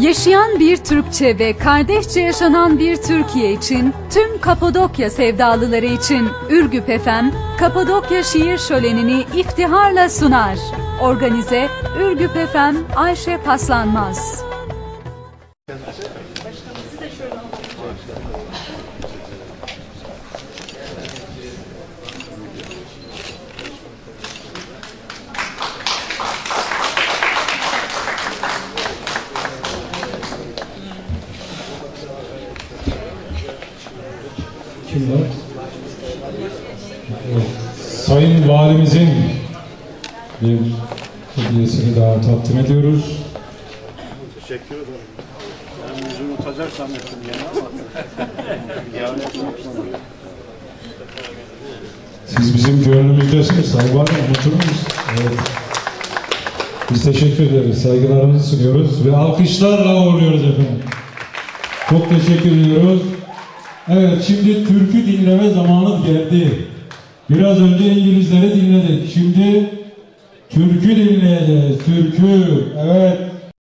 Yaşayan bir Türkçe ve kardeşçe yaşanan bir Türkiye için tüm Kapadokya sevdalıları için Ürgüp FM, Kapadokya Şiir Şöleni'ni iftiharla sunar. Organize Ürgüp FM Ayşe Paslanmaz. Kim var? Evet. Sayın Valimizin bir hediyesini daha takdim ediyoruz. Teşekkür ederim. Ben yüzünü unutacak zannettim ama. yani unutmadım. Siz bizim gönlümüzdesiniz Sayın Valim, unutur muyuz? Evet. Biz teşekkür ederiz, saygılarımızı sunuyoruz ve alkışlarla uğurluyoruz efendim. Çok teşekkür ediyoruz. Evet, şimdi türkü dinleme zamanı geldi. Biraz önce İngilizleri dinledik. Şimdi türkü dinleyeceğiz. Türkü. Evet.